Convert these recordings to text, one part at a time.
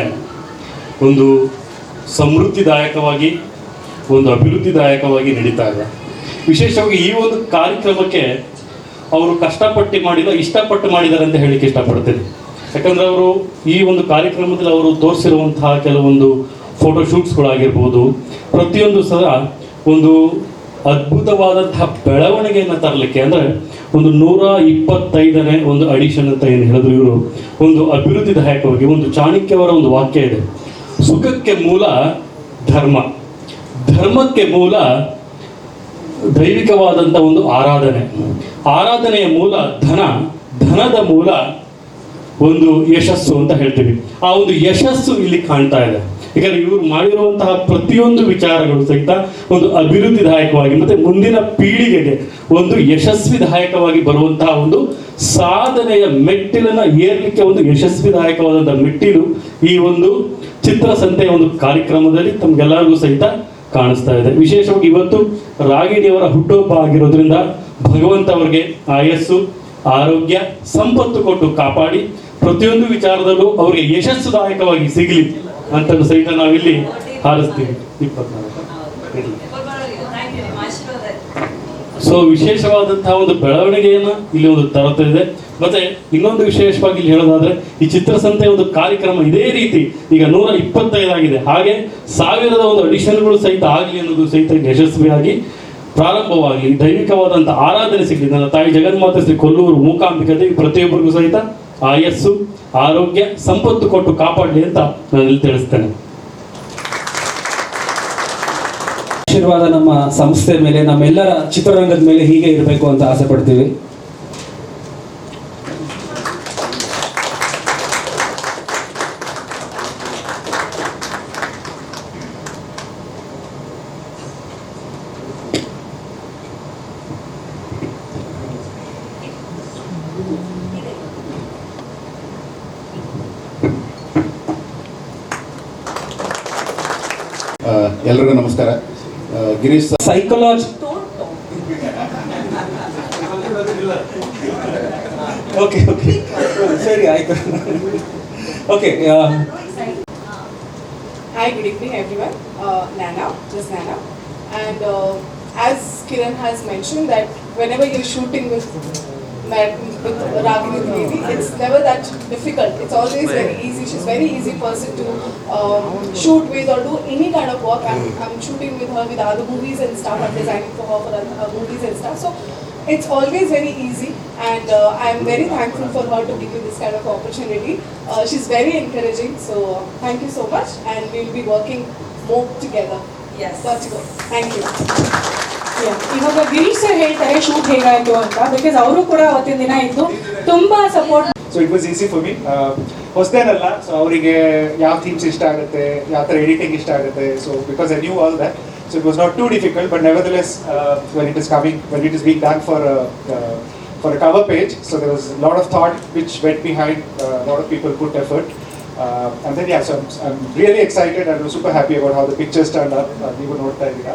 ಏನಿದೆ ಒಂದು ಸಮೃದ್ಧಿದಾಯಕವಾಗಿ, ಒಂದು ಅಭಿವೃದ್ಧಿದಾಯಕವಾಗಿ ನಡೀತಾ ಇದೆ. ವಿಶೇಷವಾಗಿ ಈ ಒಂದು ಕಾರ್ಯಕ್ರಮಕ್ಕೆ ಅವರು ಕಷ್ಟಪಟ್ಟು ಮಾಡಿದ ಇಷ್ಟಪಟ್ಟು ಮಾಡಿದ್ದಾರೆ ಅಂತ ಹೇಳಿಕ್ಕೆ ಇಷ್ಟಪಡ್ತೀನಿ. ಯಾಕಂದ್ರೆ ಅವರು ಈ ಒಂದು ಕಾರ್ಯಕ್ರಮದಲ್ಲಿ ಅವರು ತೋರಿಸಿರುವಂತಹ ಕೆಲವೊಂದು ಫೋಟೋಶೂಟ್ಸ್ಗಳಾಗಿರ್ಬೋದು ಪ್ರತಿಯೊಂದು ಸಹ ಒಂದು ಅದ್ಭುತವಾದಂತಹ ಬೆಳವಣಿಗೆಯನ್ನು ತರಲಿಕ್ಕೆ ಅಂದರೆ ಒಂದು ನೂರ ಇಪ್ಪತ್ತೈದನೇ ಒಂದು ಅಡಿಷನ್ ಅಂತ ಏನು ಹೇಳಿದ್ರು ಇವರು. ಒಂದು ಅಭಿವೃದ್ಧಿದಾಯಕವಾಗಿ, ಒಂದು ಚಾಣಕ್ಯವರ ಒಂದು ವಾಕ್ಯ ಇದೆ. ಸುಖಕ್ಕೆ ಮೂಲ ಧರ್ಮ. ಧರ್ಮಕ್ಕೆ ಮೂಲ ದೈವಿಕವಾದಂಥ ಒಂದು ಆರಾಧನೆ. ಆರಾಧನೆಯ ಮೂಲ ಧನ, ಧನದ ಮೂಲ ಒಂದು ಯಶಸ್ಸು ಅಂತ ಹೇಳ್ತೀವಿ. ಆ ಒಂದು ಯಶಸ್ಸು ಇಲ್ಲಿ ಕಾಣ್ತಾ ಇದೆ. ಯಾಕಂದ್ರೆ ಇವರು ಮಾಡಿರುವಂತಹ ಪ್ರತಿಯೊಂದು ವಿಚಾರಗಳು ಸಹಿತ ಒಂದು ಅಭಿವೃದ್ಧಿದಾಯಕವಾಗಿ ಮತ್ತೆ ಮುಂದಿನ ಪೀಳಿಗೆಗೆ ಒಂದು ಯಶಸ್ವಿದಾಯಕವಾಗಿ ಬರುವಂತಹ ಒಂದು ಸಾಧನೆಯ ಮೆಟ್ಟಿಲನ್ನ ಏರ್ಲಿಕ್ಕೆ ಒಂದು ಯಶಸ್ವಿದಾಯಕವಾದಂತಹ ಮೆಟ್ಟಿಲು ಈ ಒಂದು ಚಿತ್ರಸಂತೆಯ ಒಂದು ಕಾರ್ಯಕ್ರಮದಲ್ಲಿ ತಮ್ಗೆಲ್ಲರಿಗೂ ಸಹಿತ ಕಾಣಿಸ್ತಾ ಇದೆ. ವಿಶೇಷವಾಗಿ ಇವತ್ತು ರಾಗಿಣಿಯವರ ಹುಟ್ಟುಹಬ್ಬ ಆಗಿರೋದ್ರಿಂದ ಭಗವಂತ ಅವರಿಗೆ ಆಯಸ್ಸು, ಆರೋಗ್ಯ, ಸಂಪತ್ತು ಕೊಟ್ಟು ಕಾಪಾಡಿ ಪ್ರತಿಯೊಂದು ವಿಚಾರದಲ್ಲೂ ಅವರಿಗೆ ಯಶಸ್ಸುದಾಯಕವಾಗಿ ಸಿಗಲಿ. ಅಂತ ಸಹಿತ ನಾವಿಲ್ಲಿ ಹಾರಿಸ್ತೀವಿ. ಸೊ ವಿಶೇಷವಾದಂತಹ ಒಂದು ಬೆಳವಣಿಗೆಯನ್ನ ಇಲ್ಲಿ ಒಂದು ತರುತ್ತಿದೆ ಮತ್ತೆ ಇನ್ನೊಂದು ವಿಶೇಷವಾಗಿ ಇಲ್ಲಿ ಹೇಳೋದಾದ್ರೆ, ಈ ಚಿತ್ರಸಂತೆ ಒಂದು ಕಾರ್ಯಕ್ರಮ ಇದೇ ರೀತಿ ಈಗ ನೂರ ಇಪ್ಪತ್ತೈದಾಗಿದೆ. ಹಾಗೆ ಸಾವಿರದ ಒಂದು ಅಡಿಷನ್ಗಳು ಸಹಿತ ಆಗಲಿ ಅನ್ನೋದು ಸಹಿತ ಯಶಸ್ವಿಯಾಗಿ ಪ್ರಾರಂಭವಾಗಲಿ ದೈವಿಕವಾದಂತಹ ಆರಾಧನೆ ಸಿಗಲಿ. ನನ್ನ ತಾಯಿ ಜಗನ್ಮಾತೆ ಶ್ರೀ ಕೊಲ್ಲೂರು ಮೂಕಾಂಬಿಕತೆ ಪ್ರತಿಯೊಬ್ಬರಿಗೂ ಸಹಿತ ಆಯಸ್ಸು, ಆರೋಗ್ಯ, ಸಂಪತ್ತು ಕೊಟ್ಟು ಕಾಪಾಡಲಿ ಅಂತ ನಾನು ತಿಳಿಸ್ತೇನೆ. ಆಶೀರ್ವಾದ ನಮ್ಮ ಸಂಸ್ಥೆ ಮೇಲೆ, ನಮ್ಮೆಲ್ಲರ ಚಿತ್ರರಂಗದ ಮೇಲೆ ಹೀಗೆ ಇರಬೇಕು ಅಂತ ಆಸೆ ಪಡ್ತೀವಿ. ಎಲ್ರಿಗೂ ನಮಸ್ಕಾರ ಆ, Girish sir psychology okay okay ಸರಿ ಆಯ್ತು okay Hi, good evening, everyone. Uh, Nana, just Nana. And uh, as Kiran has mentioned, that whenever you're shooting with Mad- with Ragini Devi, it's never that difficult. It's always very easy. She's very easy person to um, shoot with or do any kind of work. I'm, I'm shooting with her with other movies and stuff. I'm designing for her for other movies and stuff. So it's always very easy, and uh, I'm very thankful for her to give me this kind of opportunity. Uh, she's very encouraging, so uh, thank you so much, and we'll be working more together. Yes. Let's go. Thank you. ಇವಾಗ Girish sir ಹೇಳ್ತಾರೆ shoot ಹೇಗಾಯ್ತು ಅಂತ. Because ಅವರು ಕೂಡ ಅವತ್ತಿನ ದಿನ ಇದ್ದು ತುಂಬಾ support so it was easy for me ಹೊಸದೇನಲ್ಲ so ಅವರಿಗೆ ಯಾವ ಥೀಮ್ಸ್ ಇಷ್ಟ ಆಗುತ್ತೆ ಯಾವ ಥರ ಎಡಿಟಿಂಗ್ ಇಷ್ಟ ಆಗುತ್ತೆ. So because I knew all that so it was not too difficult but nevertheless when it is coming when it is being done for for a cover page so there was lot of thought which went behind lot of people put effort Uh, and then yeah, so I'm, I'm really excited and I'm super happy about how the pictures turned up. Uh, ನೀವು ನೋಡ್ತಾ ಇದ್ದೀರಾ.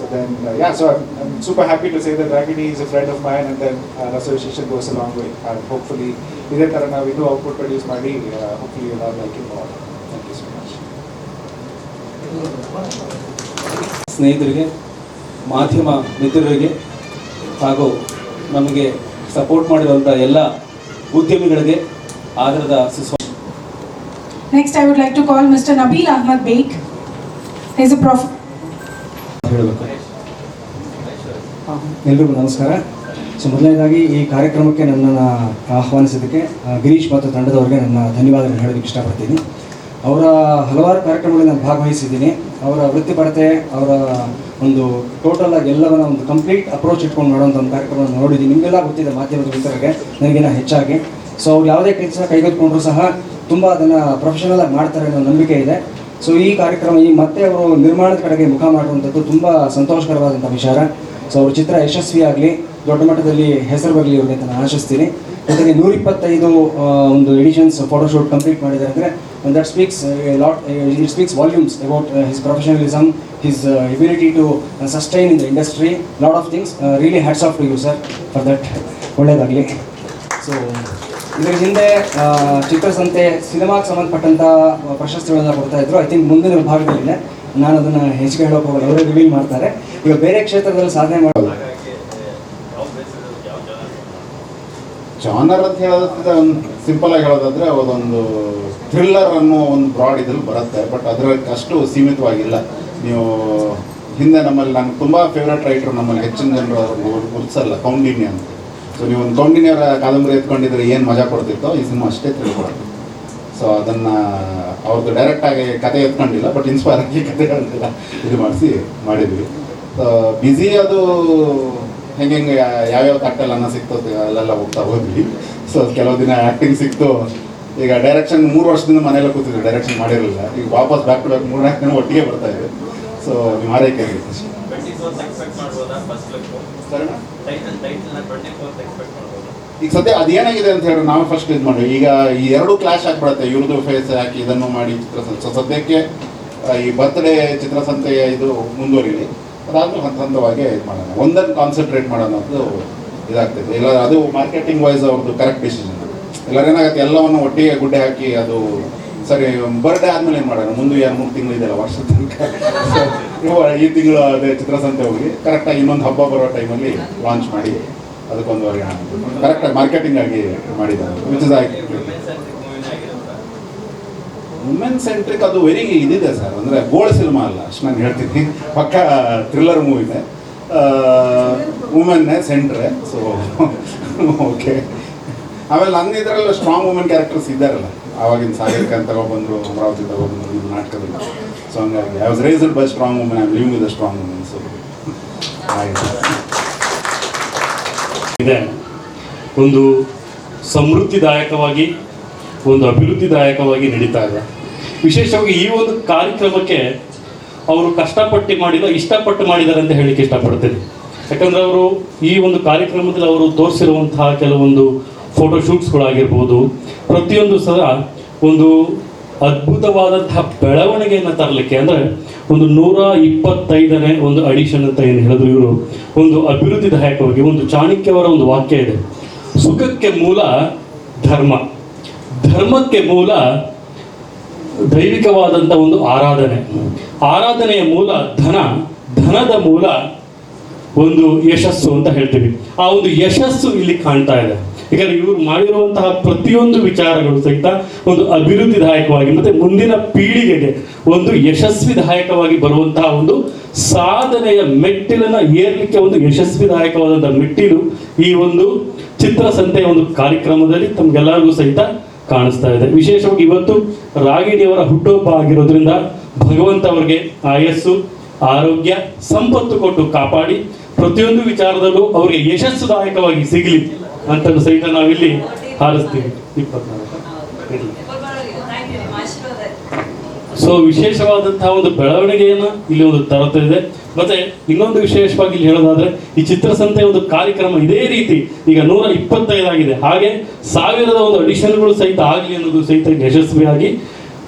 So then, uh, yeah, so I'm, I'm super happy to say that Ragini is a friend of mine and then our association goes a long way. And hopefully, ಇದೇ ಥರ ನಾವು ಇನ್ನೂ output produce ಮಾಡಿ hopefully ಎಲ್ಲ like it ಮಾಲ್ thank you so much ಸ್ನೇಹಿತರಿಗೆ ಮಾಧ್ಯಮ ಮಿತ್ರರಿಗೆ ಹಾಗೂ ನಮಗೆ ಸಪೋರ್ಟ್ ಮಾಡಿರುವಂಥ ಎಲ್ಲ ಉದ್ಯಮಿಗಳಿಗೆ ಆಧಾರದ ಸುಸ್ವ next I would like to call mister Nabeel Ahmed Baig is a prof ಹೇಳಬೇಕು. ಎಲ್ರಿಗೂ ನಮಸ್ಕಾರ. ಸೊ ಮೊದಲನೇದಾಗಿ ಈ ಕಾರ್ಯಕ್ರಮಕ್ಕೆ ನನ್ನನ್ನು ಆಹ್ವಾನಿಸಿದ್ದಕ್ಕೆ ಗಿರೀಶ್ ಮತ್ತು ತಂಡದವರಿಗೆ ನನ್ನ ಧನ್ಯವಾದಗಳು ಹೇಳೋದಕ್ಕೆ ಇಷ್ಟಪಡ್ತೀನಿ. ಅವರ ಹಲವಾರು ಕಾರ್ಯಕ್ರಮಗಳಲ್ಲಿ ನಾನು ಭಾಗವಹಿಸಿದ್ದೀನಿ. ಅವರ ವೃತ್ತಿಪರತೆ ಅವರ ಒಂದು ಟೋಟಲ್ ಆಗಿ ಎಲ್ಲವನ್ನ ಒಂದು ಕಂಪ್ಲೀಟ್ ಅಪ್ರೋಚ್ ಇಟ್ಕೊಂಡು ಮಾಡುವಂಥ ಒಂದು ಕಾರ್ಯಕ್ರಮ ನೋಡಿದ್ದೀನಿ. ನಿಮಗೆಲ್ಲ ಗೊತ್ತಿದೆ ಮಾಧ್ಯಮದ ಮಿತ್ರರಿಗೆ ನನಗಿನ್ನ ಹೆಚ್ಚಾಗಿ. ಸೊ ಅವ್ರು ಯಾವುದೇ ಕೆಲಸ ಕೈಗೆತ್ಕೊಂಡ್ರು ಸಹ ತುಂಬ ಅದನ್ನು ಪ್ರೊಫೆಷನಲ್ ಆಗಿ ಮಾಡ್ತಾರೆ ಅನ್ನೋ ನಂಬಿಕೆ ಇದೆ. ಸೊ ಈ ಕಾರ್ಯಕ್ರಮ, ಈ ಮತ್ತೆ ಅವರು ನಿರ್ಮಾಣದ ಕಡೆಗೆ ಮುಖ ಮಾಡುವಂಥದ್ದು ತುಂಬ ಸಂತೋಷಕರವಾದಂಥ ವಿಚಾರ. ಸೊ ಅವರು ಚಿತ್ರ ಯಶಸ್ವಿಯಾಗಲಿ ದೊಡ್ಡ ಮಟ್ಟದಲ್ಲಿ ಹೆಸರು ಬರಲಿ ಅವ್ರಿಗೆ ಅಂತ ನಾನು ಆಶಿಸ್ತೀನಿ. ಜೊತೆಗೆ ನೂರಿಪ್ಪತ್ತೈದು ಒಂದು ಎಡಿಷನ್ಸ್ ಫೋಟೋಶೂಟ್ ಕಂಪ್ಲೀಟ್ ಮಾಡಿದ್ದಾರೆ ಅಂದರೆ that speaks lot it speaks volumes about his professionalism his ability to sustain in the industry lot of things really hats off to you sir for that ಒಳ್ಳೆಯದಾಗಲಿ ಸೊ ಇದರ ಹಿಂದೆ ಚಿತ್ರಸಂತೆ, ಸಿನಿಮಾಗೆ ಸಂಬಂಧಪಟ್ಟಂತ ಪ್ರಶಸ್ತಿಗಳನ್ನ ಕೊಡ್ತಾ ಇದ್ರು. I think ಮುಂದಿನ ಭಾಗದಲ್ಲಿದೆ ನಾನು ಅದನ್ನ ಹೆಚ್ಚಿಗೆ ಹೇಳೋಕೆ ಹೋಗಲ್ಲ. ಅವರೇ ರಿವೀಲ್ ಮಾಡ್ತಾರೆ. ಈಗ ಬೇರೆ ಕ್ಷೇತ್ರದಲ್ಲಿ ಸಾಧನೆ ಮಾಡೋದು. ಜಾನರ್ ಅಂತ ಹೇಳೋದಕ್ಕಿಂತ ಒಂದು ಸಿಂಪಲ್ ಆಗಿ ಹೇಳೋದಾದ್ರೆ ಅದೊಂದು ಥ್ರಿಲ್ಲರ್ ಅನ್ನೋ ಒಂದು ಬ್ರಾಡ್ ಇದ್ರಲ್ಲಿ ಬರುತ್ತೆ. ಬಟ್ ಅದ್ರ ಅಷ್ಟು ಸೀಮಿತವಾಗಿಲ್ಲ. ನೀವು ಹಿಂದೆ ನಮ್ಮಲ್ಲಿ, ನಾನು ತುಂಬ ಫೇವ್ರೆಟ್ ರೈಟರ್ ನಮ್ಮಲ್ಲಿ, ಹೆಚ್ಚಿನ ಜನರು ಗುರುತಿಸಲ್ಲ. ಕೌಂಡಿನ್ಯ ಅಂತ ಸೊ ನೀವು ಒಂದು ಕೌಂಡಿನ್ಯರ ಕಾದಂಬರಿ ಎತ್ಕೊಂಡಿದ್ರೆ ಏನು ಮಜಾ ಕೊಡ್ತಿತ್ತೋ ಈ ಸಿನಿಮಾ ಅಷ್ಟೇ ತಿಳ್ಕೊಡುತ್ತೆ ಸೊ ಅದನ್ನು ಅವ್ರದ್ದು ಡೈರೆಕ್ಟಾಗಿ ಕತೆ ಎತ್ಕೊಂಡಿಲ್ಲ ಬಟ್ ಇನ್ಸ್ಪೈರ್ ಆಗಿ ಕತೆಗಳನ್ನೆಲ್ಲ ಇದು ಮಾಡಿಸಿ ಮಾಡಿದ್ವಿ. ಸೊ ಬ್ಯುಸಿ ಅದು ಹೆಂಗೆ ಹೆಂಗೆ ಯಾವ್ಯಾವ ತಟ್ಟೆಲ್ಲ ಅನ್ನ ಸಿಕ್ತೋ ಅಲ್ಲೆಲ್ಲ ಹೋಗ್ತಾ ಹೋದ್ವಿ. ಸೊ ಕೆಲವು ದಿನ ಆ್ಯಕ್ಟಿಂಗ್ ಸಿಕ್ತು. ಈಗ ಡೈರೆಕ್ಷನ್ ಮೂರು ವರ್ಷದಿಂದ ಮನೆಯಲ್ಲೇ ಕೂತಿದ್ವಿ ಡೈರೆಕ್ಷನ್ ಮಾಡಿರಲಿಲ್ಲ. ಈಗ ವಾಪಸ್ ಬ್ಯಾಕ್ ಟು ಬ್ಯಾಕ್ ಮೂರನೇ ದಿನ ಒಟ್ಟಿಗೆ ಬರ್ತಾ ಇದೆ. ಸೊ ನಿಮ್ಮ ಆರೈಕೆ ಆಗಿತ್ತು ಈಗ ಸದ್ಯ ಅದೇನಾಗಿದೆ ಅಂತ ಹೇಳಿ ನಾವು ಫಸ್ಟ್ ಇದು ಮಾಡಿ ಈಗ ಈ ಎರಡು ಕ್ಲಾಶ್ ಆಗ್ಬಿಡುತ್ತೆ. ಇವ್ರದ್ದು ಫೇಸ್ ಹಾಕಿ ಇದನ್ನು ಮಾಡಿ ಚಿತ್ರಸಂತೆ. ಸದ್ಯಕ್ಕೆ ಈ ಬರ್ತ್ಡೇ ಚಿತ್ರಸಂತೆಯ ಇದು ಮುಂದುವರಿಲಿ. ಅದಾದ್ಮೇಲೆ ಹಂತ ಹಂತವಾಗಿ ಇದು ಮಾಡೋಣ. ಒಂದನ್ನು ಕಾನ್ಸಂಟ್ರೇಟ್ ಮಾಡೋಣ ಅದು ಇದಾಗ್ತದೆ ಇಲ್ಲ, ಅದು ಮಾರ್ಕೆಟಿಂಗ್ ವೈಸ್ ಅವ್ರದ್ದು ಕರೆಕ್ಟ್ ಡಿಸಿಷನ್ ಎಲ್ಲರೂ ಏನಾಗುತ್ತೆ? ಎಲ್ಲವನ್ನು ಒಟ್ಟಿಗೆ ಗುಡ್ಡೆ ಹಾಕಿ ಅದು ಸರಿ ಬರ್ಡೇ ಆದ್ಮೇಲೆ ಏನು ಮಾಡೋಣ? ಮುಂದೆ ಎರಡು, ಮೂರು ತಿಂಗಳು ಇದೆಯಲ್ಲ ವರ್ಷ ತನಕ. ಈ ತಿಂಗಳು ಅದೇ ಚಿತ್ರಸಂತೆ ಹೋಗಿ ಕರೆಕ್ಟಾಗಿ ಇನ್ನೊಂದು ಹಬ್ಬ ಬರೋ ಟೈಮಲ್ಲಿ ಲಾಂಚ್ ಮಾಡಿ ಅದಕ್ಕೊಂದು ಕರೆಕ್ಟಾಗಿ ಮಾರ್ಕೆಟಿಂಗ್ ಆಗಿ ಮಾಡಿದ್ದಾರೆ. ವುಮೆನ್ ಸೆಂಟ್ರಿಕ್ ಅದು ವೆರಿ ಇದಿದೆ ಸರ್ ಅಂದರೆ ಗೋಲ್ಡ್ ಸಿನಿಮಾ ಅಲ್ಲ, ಅಷ್ಟು ನಾನು ಹೇಳ್ತೀನಿ. ಪಕ್ಕ ಥ್ರಿಲ್ಲರ್ ಮೂವಿನೇ ವುಮೆನ್ನೇ ಸೆಂಟ್ರೆ ಸೊ ಓಕೆ ಆಮೇಲೆ ನನ್ನ ಇದರಲ್ಲ ಸ್ಟ್ರಾಂಗ್ ವುಮೆನ್ ಕ್ಯಾರೆಕ್ಟರ್ಸ್ ಇದ್ದಾರಲ್ಲ. ಆವಾಗಿನ ಸಾಗರಿಕ ಅಂತ ತಗೊಬಂದರು ಅಮರಾವತಿ ತಗೊಬಂದರು ಇದು ನಾಟಕದಲ್ಲಿ. ಸೊ ಹಂಗಾಗಿ I was raised by strong women I living with strong women so ಇದೆ. ಒಂದು ಸಮೃದ್ಧಿದಾಯಕವಾಗಿ, ಒಂದು ಅಭಿವೃದ್ಧಿದಾಯಕವಾಗಿ ನಡೀತಾ ಇದೆ. ವಿಶೇಷವಾಗಿ ಈ ಒಂದು ಕಾರ್ಯಕ್ರಮಕ್ಕೆ ಅವರು ಕಷ್ಟಪಟ್ಟು ಮಾಡಿಲ್ಲ, ಇಷ್ಟಪಟ್ಟು ಮಾಡಿದ್ದಾರೆ ಅಂತ ಹೇಳಿಕ್ಕೆ ಇಷ್ಟಪಡ್ತೇನೆ. ಯಾಕಂದ್ರೆ ಅವರು ಈ ಒಂದು ಕಾರ್ಯಕ್ರಮದಲ್ಲಿ ಅವರು ತೋರಿಸಿರುವಂತಹ ಕೆಲವೊಂದು ಫೋಟೋ ಶೂಟ್ಸ್ಗಳಾಗಿರ್ಬೋದು ಪ್ರತಿಯೊಂದು ಸಹ ಒಂದು ಅದ್ಭುತವಾದಂತಹ ಬೆಳವಣಿಗೆಯನ್ನು ತರಲಿಕ್ಕೆ ಅಂದರೆ ಒಂದು ನೂರ ಇಪ್ಪತ್ತೈದನೇ ಒಂದು ಅಡಿಷನ್ ಅಂತ ಏನು ಹೇಳಿದ್ರು ಇವರು, ಒಂದು ಅಭಿವೃದ್ಧಿದಾಯಕವಾಗಿ, ಒಂದು ಚಾಣಕ್ಯವರ ಒಂದು ವಾಕ್ಯ ಇದೆ. ಸುಖಕ್ಕೆ ಮೂಲ ಧರ್ಮ. ಧರ್ಮಕ್ಕೆ ಮೂಲ ದೈವಿಕವಾದಂಥ ಒಂದು ಆರಾಧನೆ. ಆರಾಧನೆಯ ಮೂಲ ಧನ, ಧನದ ಮೂಲ ಒಂದು ಯಶಸ್ಸು ಅಂತ ಹೇಳ್ತೀವಿ. ಆ ಒಂದು ಯಶಸ್ಸು ಇಲ್ಲಿ ಕಾಣ್ತಾ ಇದೆ. ಯಾಕಂದ್ರೆ ಇವರು ಮಾಡಿರುವಂತಹ ಪ್ರತಿಯೊಂದು ವಿಚಾರಗಳು ಸಹಿತ ಒಂದು ಅಭಿವೃದ್ಧಿದಾಯಕವಾಗಿ, ಮತ್ತೆ ಮುಂದಿನ ಪೀಳಿಗೆಗೆ ಒಂದು ಯಶಸ್ವಿದಾಯಕವಾಗಿ ಬರುವಂತಹ ಒಂದು ಸಾಧನೆಯ ಮೆಟ್ಟಿಲನ್ನ ಏರ್ಲಿಕ್ಕೆ ಒಂದು ಯಶಸ್ವಿದಾಯಕವಾದಂತಹ ಮೆಟ್ಟಿಲು ಈ ಒಂದು ಚಿತ್ರಸಂತೆಯ ಒಂದು ಕಾರ್ಯಕ್ರಮದಲ್ಲಿ ತಮ್ಗೆಲ್ಲರಿಗೂ ಸಹಿತ ಕಾಣಿಸ್ತಾ ಇದೆ. ವಿಶೇಷವಾಗಿ ಇವತ್ತು ರಾಗಿಣಿಯವರ ಹುಟ್ಟುಹಬ್ಬ ಆಗಿರೋದ್ರಿಂದ ಭಗವಂತ ಅವರಿಗೆ ಆಯಸ್ಸು, ಆರೋಗ್ಯ, ಸಂಪತ್ತು ಕೊಟ್ಟು ಕಾಪಾಡಿ ಪ್ರತಿಯೊಂದು ವಿಚಾರದಲ್ಲೂ ಅವರಿಗೆ ಯಶಸ್ಸುದಾಯಕವಾಗಿ ಸಿಗಲಿ. ಅಂತ ಸಹಿತ ನಾವಿಲ್ಲಿ ಹಾರಿಸ್ತೀವಿ. ಸೊ ವಿಶೇಷವಾದಂತಹ ಒಂದು ಬೆಳವಣಿಗೆಯನ್ನು ಇಲ್ಲಿ ಒಂದು ತರುತ್ತಾ ಇದೆ. ಮತ್ತೆ ಇನ್ನೊಂದು ವಿಶೇಷವಾಗಿ ಇಲ್ಲಿ ಹೇಳೋದಾದ್ರೆ, ಈ ಚಿತ್ರಸಂತೆ ಒಂದು ಕಾರ್ಯಕ್ರಮ ಇದೇ ರೀತಿ ಈಗ ನೂರ ಇಪ್ಪತ್ತೈದಾಗಿದೆ. ಹಾಗೆ ಸಾವಿರದ ಒಂದು ಅಡಿಷನ್ಗಳು ಸಹಿತ ಆಗಲಿ ಅನ್ನೋದು ಸಹಿತ ಯಶಸ್ವಿಯಾಗಿ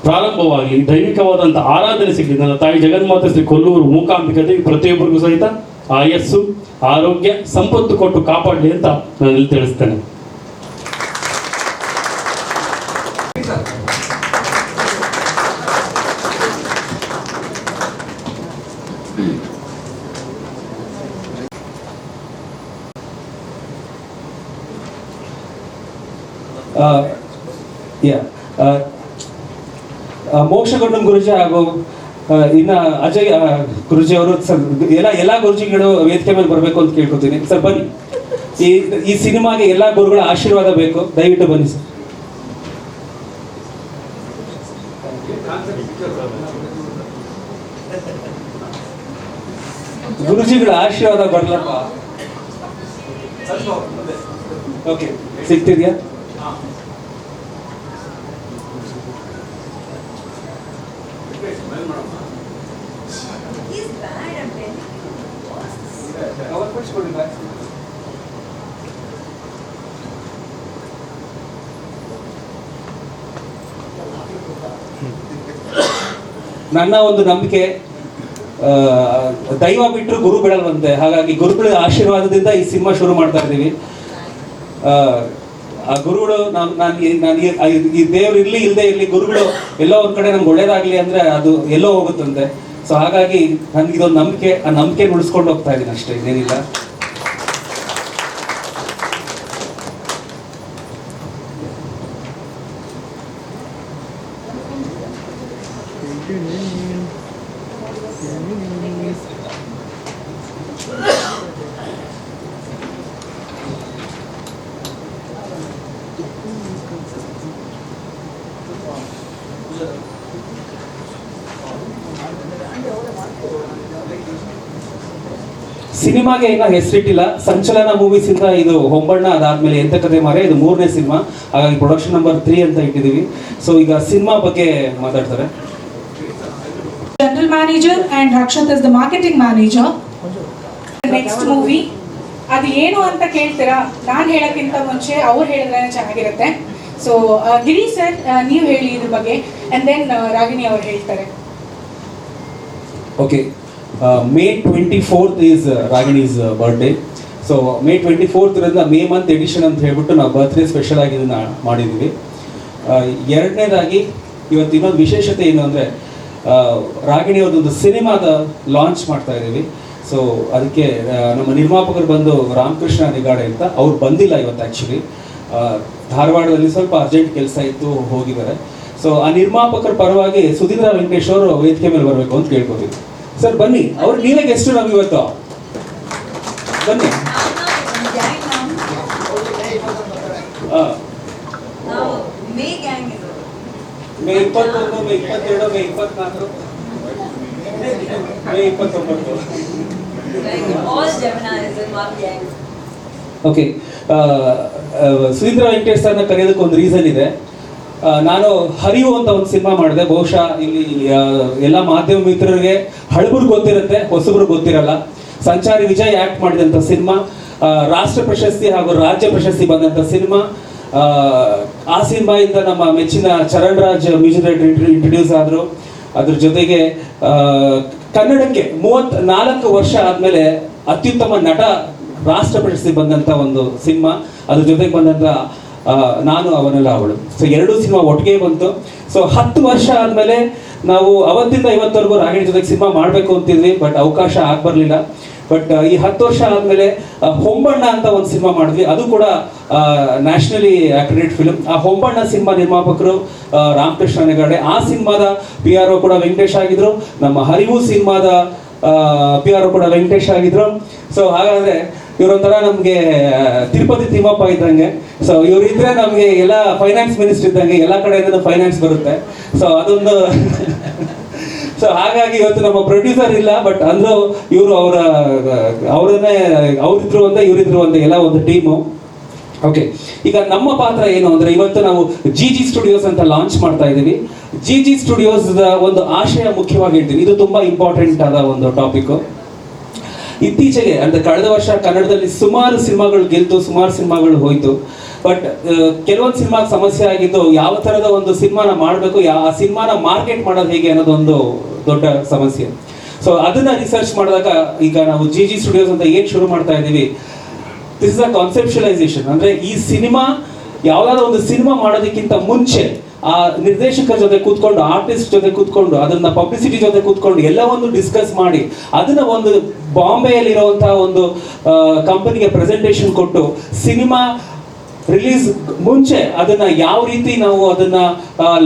ಪ್ರಾರಂಭವಾಗಿ ದೈವಿಕವಾದಂತಹ ಆರಾಧನೆ ಸಿಗಲಿ ನನ್ನ ತಾಯಿ ಜಗನ್ಮಾತೆ ಶ್ರೀ ಕೊಲ್ಲೂರು ಮೂಕಾಂಬಿಕತೆ ಪ್ರತಿಯೊಬ್ಬರಿಗೂ ಸಹಿತ ಆಯಸ್ಸು ಆರೋಗ್ಯ ಸಂಪತ್ತು ಕೊಟ್ಟು ಕಾಪಾಡಲಿ ಅಂತ ನಾನು ಇಲ್ಲಿ ತಿಳಿಸ್ತೇನೆ ಮೋಕ್ಷಗೊಂಡಂ ಗುರುಜಿ ಹಾಗೂ ಇನ್ನ ಅಜಯ್ ಗುರುಜಿ ಅವರು ಸರ್ ಎಲ್ಲ ಎಲ್ಲ ಗುರುಜಿಗಳು ವೇದಿಕೆ ಮೇಲೆ ಬರಬೇಕು ಅಂತ ಕೇಳ್ಕೊತೀನಿ. ಸರ್, ಬನ್ನಿ. ಈ ಈ ಸಿನಿಮಾಗೆ ಎಲ್ಲ ಗುರುಗಳ ಆಶೀರ್ವಾದ ಬೇಕು. ದಯವಿಟ್ಟು ಬನ್ನಿ, ಸರ್. ಗುರುಜಿಗಳ ಆಶೀರ್ವಾದ ಬರ್ಲಪ್ಪ. ಓಕೆ, ಸಿಗ್ತಿದ್ಯಾ? ನನ್ನ ಒಂದು ನಂಬಿಕೆ ದೈವ ಬಿಟ್ಟರು ಗುರು ಬಿಡಲ್ವಂತೆ. ಹಾಗಾಗಿ ಗುರುಗಳ ಆಶೀರ್ವಾದದಿಂದ ಈ ಸಿನಿಮಾ ಶುರು ಮಾಡ್ತಾ ಇದ್ದೀವಿ. ಆ, ಗುರುಗಳು ನಾನು ಈ ದೇವ್ರು ಇರ್ಲಿ ಇಲ್ಲದೆ ಇರ್ಲಿ ಗುರುಗಳು ಎಲ್ಲೋ ಒಂದ್ ಕಡೆ ನಮ್ಗೆ ಒಳ್ಳೇದಾಗ್ಲಿ ಅಂದ್ರೆ ಅದು ಎಲ್ಲೋ ಹೋಗುತ್ತಂತೆ. ಸೊ ಹಾಗಾಗಿ ನನ್ಗೆ ಇದೊಂದು ನಂಬಿಕೆ ಆ ನಂಬಿಕೆ ಉಳಿಸ್ಕೊಂಡು ಹೋಗ್ತಾ ಇದ್ದೀನಿ ಅಷ್ಟೇ ಇದೇನಿಲ್ಲ ಸಿನಿಮಾಗೆ ಇನ್ನ ಹೆಸರಿಟ್ಟಿಲ್ಲ. ಸಂಚಲನ ಮೂವೀಸ್ ಇಂದ ಇದು ಹೊಂಬಣ್ಣ ಅದಾದ್ಮೇಲೆ ಎಂತ ಕತೆ ಮಾರೆ ಇದು ಮೂರನೇ ಸಿನಿಮಾ. ಹಾಗಾಗಿ ಪ್ರೊಡಕ್ಷನ್ ನಂಬರ್ ತ್ರೀ ಅಂತ ಇಟ್ಟಿದ್ದೀವಿ. ಸೊ ಈಗ ಸಿನಿಮಾ ಬಗ್ಗೆ ಮಾತಾಡ್ತಾರೆ. General manager and Rakshath is the marketing manager next movie ಅದು ಏನು ಅಂತ ಕೇಳ್ತೀರಾ? ನಾನು ಹೇಳೋಕ್ಕಿಂತ ಮುಂಚೆ ಅವ್ರು ಹೇಳಿದ್ರೆ ಚೆನ್ನಾಗಿರುತ್ತೆ. ಸೊ ಗಿರಿ ಸರ್ ನೀವು ಹೇಳಿ ಇದ್ರ ಬಗ್ಗೆ. ಅಂಡ್ ದೆನ್ ರಾಗಿಣಿ ಅವ್ರು ಹೇಳ್ತಾರೆ. Okay May twenty fourth is Ragini's birthday so May twenty ಫೋರ್ತ್ರಿಂದ May month edition ಅಂತ ಹೇಳ್ಬಿಟ್ಟು ನಾವು ಬರ್ತ್ಡೇ ಸ್ಪೆಷಲ್ ಆಗಿ ಇದನ್ನ ಮಾಡಿದ್ದೀವಿ. ಎರಡನೇದಾಗಿ ಇವತ್ತು ಇನ್ನೊಂದು ವಿಶೇಷತೆ ಏನು ಅಂದರೆ ರಾಗಿಣಿ ಅವ್ರದ್ದೊಂದು ಸಿನಿಮಾದ ಲಾಂಚ್ ಮಾಡ್ತಾ ಇದ್ದೀವಿ. ಸೊ ಅದಕ್ಕೆ ನಮ್ಮ ನಿರ್ಮಾಪಕರು ಬಂದು ರಾಮಕೃಷ್ಣ ನಿಗಾಡೆ ಅಂತ ಅವ್ರು ಬಂದಿಲ್ಲ ಇವತ್ತು ಆ್ಯಕ್ಚುಲಿ ಧಾರವಾಡದಲ್ಲಿ ಸ್ವಲ್ಪ ಅರ್ಜೆಂಟ್ ಕೆಲಸ ಇತ್ತು, ಹೋಗಿದ್ದಾರೆ. ಸೊ ಆ ನಿರ್ಮಾಪಕರ ಪರವಾಗಿ ಸುಧೀಂದ್ರ ವೆಂಕಟೇಶ್ ಅವರು ವೇದಿಕೆ ಮೇಲೆ ಬರಬೇಕು ಅಂತ ಕೇಳ್ಕೊತೀವಿ. ಸರ್, ಬನ್ನಿ. ಅವ್ರು ನೀವೇ ಗೆಸ್ಟ್ ನಾವು ಇವತ್ತು. ಬನ್ನಿ. ಮೇ ಇಪ್ಪತ್ತೊಂದು, ಮೇ ಇಪ್ಪತ್ತೆರಡು, ಮೇ ಇಪ್ಪತ್ನಾಲ್ಕು. ಮೇ ಇಪ್ಪತ್ತೊಂಬತ್ತು. ಓಕೆ ಸುಧೀಂದ್ರ ವೆಂಕಟೇಶ್ ಸರ್ನ ಕರೆಯೋದಕ್ಕೆ ಒಂದು ರೀಸನ್ ಇದೆ. ನಾನು ಹರಿವು ಅಂತ ಒಂದು ಸಿನಿಮಾ ಮಾಡಿದೆ. ಬಹುಶಃ ಇಲ್ಲಿ ಎಲ್ಲ ಮಾಧ್ಯಮ ಮಿತ್ರರಿಗೆ ಹಳಬರು ಗೊತ್ತಿರುತ್ತೆ ಹೊಸಬ್ರು ಗೊತ್ತಿರಲ್ಲ. ಸಂಚಾರಿ ವಿಜಯ್ ಆಕ್ಟ್ ಮಾಡಿದಂಥ ಸಿನಿಮಾ ರಾಷ್ಟ್ರ ಪ್ರಶಸ್ತಿ ಹಾಗೂ ರಾಜ್ಯ ಪ್ರಶಸ್ತಿ ಬಂದಂಥ ಸಿನಿಮಾ. ಆ, ಸಿನಿಮಾ ಇಂದ ನಮ್ಮ ಮೆಚ್ಚಿನ Charan Raj music director introduce ಆದರು. ಅದ್ರ ಜೊತೆಗೆ ಕನ್ನಡಕ್ಕೆ ಮೂವತ್ ನಾಲ್ಕು ವರ್ಷ ಆದಮೇಲೆ ಅತ್ಯುತ್ತಮ ನಟ ರಾಷ್ಟ್ರ ಪ್ರಶಸ್ತಿ ಬಂದಂತ ಒಂದು ಸಿನಿಮಾ. ಅದ್ರ ಜೊತೆಗೆ ಬಂದಂತ ಆ, ನಾನು ಅವನೆಲ್ಲ ಅವಳು. ಸೊ ಎರಡೂ ಸಿನಿಮಾ ಒಟ್ಟಿಗೆ ಬಂತು. ಸೊ ಹತ್ತು ವರ್ಷ ಆದಮೇಲೆ ನಾವು ಅವತ್ತಿಂದ ಇವತ್ತವರೆಗೂ ರಾಗಿಣಿ ಜೊತೆಗೆ ಸಿನಿಮಾ ಮಾಡಬೇಕು ಅಂತಿದ್ವಿ, ಬಟ್ ಅವಕಾಶ ಆಗ್ಬರ್ಲಿಲ್ಲ. ಬಟ್ ಈ ಹತ್ತು ವರ್ಷ ಆದಮೇಲೆ ಹೊಂಬಣ್ಣ ಅಂತ ಒಂದು ಸಿನಿಮಾ ಮಾಡಿದ್ವಿ. ಅದು ಕೂಡ ನ್ಯಾಷನಲಿ ಅಕ್ರೆಡಿಟ್ ಫಿಲ್ಮ್ ಆ ಹೊಂಬಣ್ಣ ಸಿನಿಮಾ ನಿರ್ಮಾಪಕರು ರಾಮಕೃಷ್ಣ ನೆಗಡೆ. ಆ ಸಿನಿಮಾದ ಪಿ ಆರ್ ಕೂಡ ವೆಂಕಟೇಶ್ ಆಗಿದ್ರು. ನಮ್ಮ ಹರಿವು ಸಿನಿಮಾದ ಪಿ ಆರ್ ಕೂಡ ವೆಂಕಟೇಶ್ ಆಗಿದ್ರು. ಸೊ ಹಾಗಾದ್ರೆ ಇವರೊಂಥರ ನಮಗೆ ತಿರುಪತಿ ತಿಮ್ಮಪ್ಪ ಇದ್ದಂಗೆ ಸೊ ಇವರಿದ್ರೆ ನಮಗೆ ಎಲ್ಲ ಫೈನಾನ್ಸ್ ಮಿನಿಸ್ಟರ್ ಇದ್ದಂಗೆ, ಎಲ್ಲ ಕಡೆಯಿಂದ ಫೈನಾನ್ಸ್ ಬರುತ್ತೆ. ಸೊ ಅದೊಂದು ಸೊ ಹಾಗಾಗಿ ಇವತ್ತು ನಮ್ಮ ಪ್ರೊಡ್ಯೂಸರ್ ಇಲ್ಲ ಬಟ್ ಅಂದ್ರೂ ಇವರು ಅವರ ಅವರನ್ನೇ ಅವರಿದ್ರು ಅಂತ ಇವರಿದ್ರು ಅಂತ ಎಲ್ಲ ಒಂದು ಟೀಮು ಓಕೆ ಈಗ ನಮ್ಮ ಪಾತ್ರ ಏನು ಅಂದ್ರೆ, ಇವತ್ತು ನಾವು ಜಿ ಜಿ ಸ್ಟುಡಿಯೋಸ್ ಅಂತ ಲಾಂಚ್ ಮಾಡ್ತಾ ಇದ್ದೀವಿ. ಜಿ ಜಿ ಸ್ಟುಡಿಯೋಸ್ ಒಂದು ಆಶಯ ಮುಖ್ಯವಾಗಿ ಹೇಳ್ತೀನಿ. ಇದು ತುಂಬಾ ಇಂಪಾರ್ಟೆಂಟ್ ಆದ ಒಂದು ಟಾಪಿಕ್ ಇತ್ತೀಚೆಗೆ, ಅಂದ್ರೆ ಕಳೆದ ವರ್ಷ ಕನ್ನಡದಲ್ಲಿ ಸುಮಾರು ಸಿನಿಮಾಗಳು ಗೆಲ್ತು ಸುಮಾರು ಸಿನಿಮಾಗಳು ಹೋಯ್ತು. ಬಟ್ ಕೆಲವೊಂದು ಸಿನಿಮಾ ಸಮಸ್ಯೆ ಆಗಿದ್ದು, ಯಾವ ತರದ ಒಂದು ಸಿನಿಮಾನ ಮಾಡಬೇಕು ಆ ಸಿನಿಮಾನ ಮಾರ್ಕೆಟ್ ಮಾಡೋದು ಹೇಗೆ ಅನ್ನೋದೊಂದು ದೊಡ್ಡ ಸಮಸ್ಯೆ. ಸೊ ಅದನ್ನ ರಿಸರ್ಚ್ ಮಾಡಿದಾಗ, ಈಗ ನಾವು ಜಿ ಜಿ ಸ್ಟುಡಿಯೋಸ್ ಅಂತ ಏನ್ ಶುರು ಮಾಡ್ತಾ ಇದ್ದೀವಿ ದಿಸ್ ಇಸ್ ಅ ಕಾನ್ಸೆಪ್ಷುಲೈಸೇಷನ್ ಅಂದ್ರೆ ಈ ಸಿನಿಮಾ, ಯಾವ್ದಾದ್ರು ಒಂದು ಸಿನಿಮಾ ಮಾಡೋದಕ್ಕಿಂತ ಮುಂಚೆ ಆ ನಿರ್ದೇಶಕರ ಜೊತೆ ಕೂತ್ಕೊಂಡು ಆರ್ಟಿಸ್ಟ್ ಜೊತೆ ಕೂತ್ಕೊಂಡು, ಅದನ್ನ ಪಬ್ಲಿಸಿಟಿ ಜೊತೆ ಕೂತ್ಕೊಂಡು ಎಲ್ಲವನ್ನು ಡಿಸ್ಕಸ್ ಮಾಡಿ, ಅದನ್ನ ಒಂದು ಬಾಂಬೆಯಲ್ಲಿರುವಂತಹ ಒಂದು ಕಂಪನಿಗೆ ಪ್ರೆಸೆಂಟೇಶನ್ ಕೊಟ್ಟು ಸಿನಿಮಾ ರಿಲೀಸ್ ಮುಂಚೆ ಅದನ್ನ ಯಾವ ರೀತಿ ನಾವು ಅದನ್ನ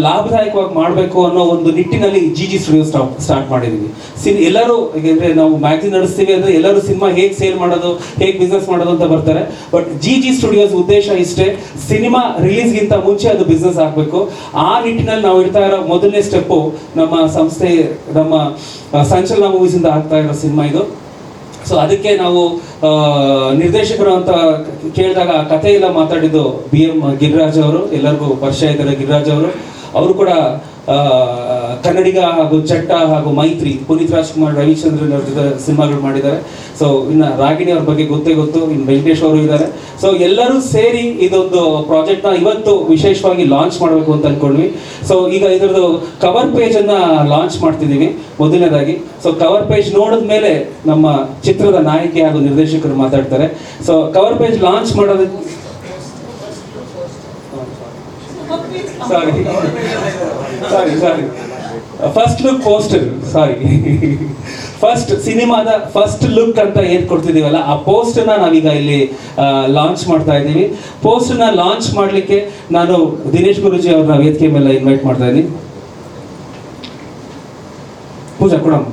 ಲಾಭದಾಯಕವಾಗಿ ಮಾಡಬೇಕು ಅನ್ನೋ ಒಂದು ನಿಟ್ಟಿನಲ್ಲಿ ಜಿ ಜಿ ಸ್ಟುಡಿಯೋ ಸ್ಟಾರ್ಟ್ ಮಾಡಿದೀವಿ. ಸಿನ್, ಎಲ್ಲರೂ, ಯಾಕೆಂದ್ರೆ ನಾವು ಮ್ಯಾಗ್ಝಿನ್ ನಡೆಸ್ತೀವಿ ಅಂದ್ರೆ ಎಲ್ಲರೂ ಸಿನಿಮಾ ಹೇಗೆ ಸೇಲ್ ಮಾಡೋದು, ಹೇಗೆ ಬಿಸ್ನೆಸ್ ಮಾಡೋದು ಅಂತ ಬರ್ತಾರೆ. ಬಟ್ ಜಿ ಜಿ ಸ್ಟುಡಿಯೋಸ್ ಉದ್ದೇಶ ಇಷ್ಟೇ, ಸಿನಿಮಾ ರಿಲೀಸ್ಗಿಂತ ಮುಂಚೆ ಅದು ಬಿಸ್ನೆಸ್ ಆಗಬೇಕು. ಆ ನಿಟ್ಟಿನಲ್ಲಿ ನಾವು ಇಡ್ತಾ ಇರೋ ಮೊದಲನೇ ಸ್ಟೆಪ್ಪು ನಮ್ಮ ಸಂಸ್ಥೆ, ನಮ್ಮ ಸಂಚಲನ ಮೂವೀಸ್ ಇಂದ ಆಗ್ತಾ ಇರೋ ಸಿನಿಮಾ ಇದು. ಸೊ ಅದಕ್ಕೆ ನಾವು ಆ, ನಿರ್ದೇಶಕರು ಅಂತ ಕೇಳಿದಾಗ ಕಥೆ ಎಲ್ಲ ಮಾತಾಡಿದ್ದು ಬಿ ಎಂ ಗಿರಿರಾಜ್ ಅವರು ಎಲ್ಲರಿಗೂ ಪರಿಚಯ ಇದ್ದಾರೆ ಗಿರಿರಾಜ್ ಅವರು. ಅವರು ಕೂಡ ಆ, ಕನ್ನಡಿಗ ಹಾಗೂ ಚಟ್ಟ ಹಾಗೂ ಮೈತ್ರಿ ಪುನೀತ್ ರಾಜ್ಕುಮಾರ್ ರವಿಚಂದ್ರನ್ ಅವ್ರ ಜೊತೆ ಸಿನಿಮಾಗಳು ಮಾಡಿದ್ದಾರೆ. ಸೊ ಇನ್ನ ರಾಗಿಣಿ ಅವ್ರ ಬಗ್ಗೆ ಗೊತ್ತೇ ಗೊತ್ತು ಇನ್ನು ವೆಂಕಟೇಶ್ ಅವರು ಇದ್ದಾರೆ. ಸೊ ಎಲ್ಲರೂ ಸೇರಿ ಇದೊಂದು ಪ್ರಾಜೆಕ್ಟ್ನ ಇವತ್ತು ವಿಶೇಷವಾಗಿ ಲಾಂಚ್ ಮಾಡಬೇಕು ಅಂತ ಅನ್ಕೊಂಡ್ವಿ. ಸೊ ಈಗ ಇದ್ರದ್ದು ಕವರ್ ಪೇಜ್ ಅನ್ನ ಲಾಂಚ್ ಮಾಡ್ತಿದ್ದೀವಿ ಮೊದಲನೇದಾಗಿ. ಸೊ ಕವರ್ ಪೇಜ್ ನೋಡಿದ ಮೇಲೆ ನಮ್ಮ ಚಿತ್ರದ ನಾಯಕಿ ಹಾಗೂ ನಿರ್ದೇಶಕರು ಮಾತಾಡ್ತಾರೆ. ಸೊ ಕವರ್ ಪೇಜ್ ಲಾಂಚ್ ಮಾಡೋದಕ್ಕೆ sorry sorry sorry first look poster sorry first ಸಿನಿಮಾದ ಫಸ್ಟ್ ಲುಕ್ ಅಂತ ಏನ್ ಕೊಡ್ತಿದೀವಲ್ಲ, ಆ ಪೋಸ್ಟರ್ನ ನಾವೀಗ ಇಲ್ಲಿ ಲಾಂಚ್ ಮಾಡ್ತಾ ಇದ್ದೀವಿ. ಪೋಸ್ಟರ್ನ ಲಾಂಚ್ ಮಾಡಲಿಕ್ಕೆ ನಾನು ದಿನೇಶ್ ಗುರುಜಿ ಅವ್ರನ್ನ ವೇದಿಕೆ ಮೇಲೆ ಇನ್ವೈಟ್ ಮಾಡ್ತಾ ಇದ್ದೀನಿ. ಪೂಜಾ ಕೊಡಮ್ಮ.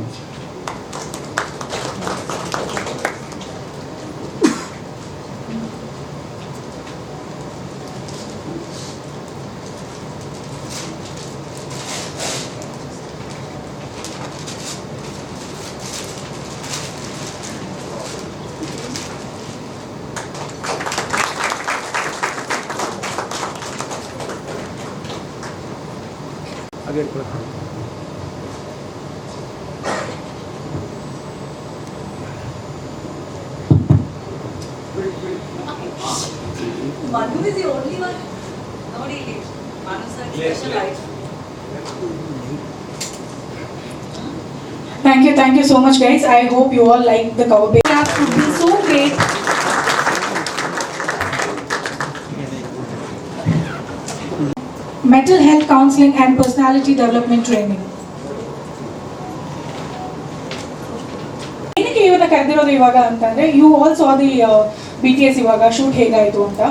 Thank you, thank you so much, guys. I hope you all like the cover page. That would be so great. Mental health counseling and personality development training. ಏನಕ್ಕೆ ಇವನ್ನ ಕರೆದಿರೋದು ಇವಾಗ ಅಂತಂದ್ರೆ you also the B T S ಇವಾಗ shoot ಹೇಗಾಯಿತು ಅಂತ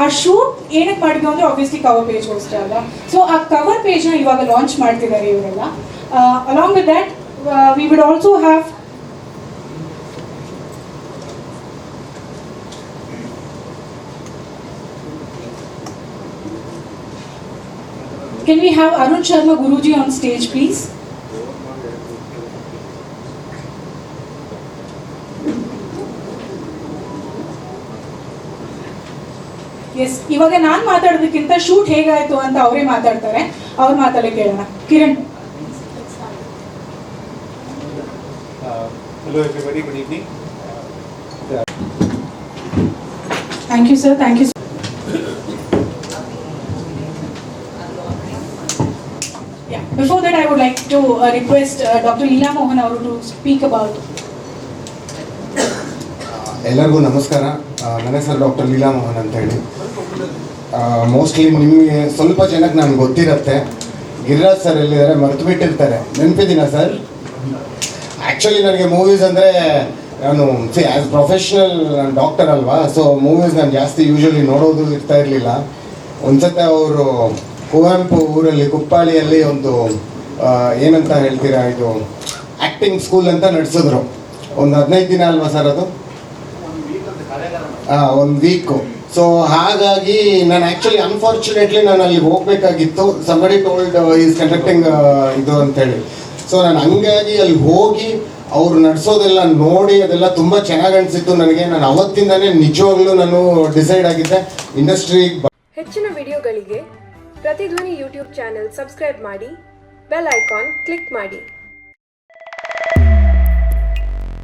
ಆ shoot ಏನಕ್ಕೆ ಮಾಡಿದ್ವು ಅಂದ್ರೆ ಆಬ್ವಿಯಸ್ಲಿ ಕವರ್ ಪೇಜ್ ಅಷ್ಟೇ ಅಲ್ಲ ಸೊ ಆ ಕವರ್ ಪೇಜ್ನ ಇವಾಗ ಲಾಂಚ್ ಮಾಡ್ತಿದ್ದಾರೆ ಇವರೆಲ್ಲ along with that we we'd also have Can we have Arun Sharma Guruji on stage, please? Yes ಇವಾಗ ನಾನು ಮಾತಾಡೋದಕ್ಕಿಂತ ಶೂಟ್ ಹೇಗಾಯ್ತು ಅಂತ ಅವರೇ ಮಾತಾಡ್ತಾರೆ. ಅವ್ರ ಮಾತಲ್ಲೇ ಕೇಳೋಣ. Kiran. Hello everybody, good evening. Thank you sir thank you Yeah. Before that, I would like to uh, request uh, Dr. Leela Mohan speak to speak about ಎಲ್ಲರಿಗೂ ನಮಸ್ಕಾರ. ಆ, ನನ್ನ ಹೆಸರು ಡಾಕ್ಟರ್ ಲೀಲಾ ಮೋಹನ್ ಅಂತ ಹೇಳಿ. ಮೋಸ್ಟ್ಲಿ ನಿಮಗೆ ಸ್ವಲ್ಪ ಜನಕ್ಕೆ ನಾನು ಗೊತ್ತಿರತ್ತೆ. ಗಿರಿರಾಜ್ ಸರ್ ಎಲ್ಲಿದ್ದಾರೆ? ಮರ್ತು ಬಿಟ್ಟಿರ್ತಾರೆ ನೆನಪಿದ್ದೀನ ಸರ್ ಆ್ಯಕ್ಚುಲಿ ನನಗೆ ಮೂವೀಸ್ ಅಂದರೆ, ನಾನು ಸಿ ಆ್ಯಸ್ ಪ್ರೊಫೆಷ್ನಲ್ ನಾನು ಡಾಕ್ಟರ್ ಅಲ್ವಾ ಸೊ ಮೂವೀಸ್ ನಾನು ಜಾಸ್ತಿ ಯೂಶ್ವಲಿ ನೋಡೋದು ಇರ್ತಾ ಇರಲಿಲ್ಲ. ಒಂದ್ಸತೆ ಅವರು, ಕುವೆಂಪು ಊರಲ್ಲಿ, ಕುಪ್ಪಾಳಿಯಲ್ಲಿ ಒಂದು ಏನಂತ ಹೇಳ್ತೀರಾ ಇದು ಆ್ಯಕ್ಟಿಂಗ್ ಸ್ಕೂಲ್ ಅಂತ ನಡೆಸಿದ್ರು. ಒಂದು ಹದಿನೈದು ದಿನ ಅಲ್ವಾ ಸರ್ ಅದು? ಒಂದು ವೀಕು ಸೊ ಹಾಗಾಗಿ ನಾನು ಆ್ಯಕ್ಚುಲಿ ಅನ್ಫಾರ್ಚುನೇಟ್ಲಿ ನಾನು ಅಲ್ಲಿ ಹೋಗಬೇಕಾಗಿತ್ತು. ಸಂಬಡಿ ಟೋಲ್ಡ್ ಈಸ್ ಕಂಡಕ್ಟಿಂಗ್ ಇದು ಅಂತೇಳಿ. ಸೊ ನಾನು ಹಂಗಾಗಿ ಅಲ್ಲಿ ಹೋಗಿ ಅವ್ರು ನಡೆಸೋದೆಲ್ಲ ನೋಡಿ ಅದೆಲ್ಲ ತುಂಬ ಚೆನ್ನಾಗಿ ಅನಿಸಿತ್ತು ನನಗೆ. ನಾನು ಅವತ್ತಿಂದನೇ ನಿಜವಾಗ್ಲೂ ನಾನು ಡಿಸೈಡ್ ಆಗಿದ್ದೆ. ಇಂಡಸ್ಟ್ರಿ ಹೆಚ್ಚಿನ ವಿಡಿಯೋಗಳಿಗೆ ಪ್ರತಿಧ್ವನಿ ಯೂಟ್ಯೂಬ್ ಚಾನೆಲ್ ಸಬ್ಸ್ಕ್ರೈಬ್ ಮಾಡಿ, ಬೆಲ್ ಐಕಾನ್ ಕ್ಲಿಕ್ ಮಾಡಿ.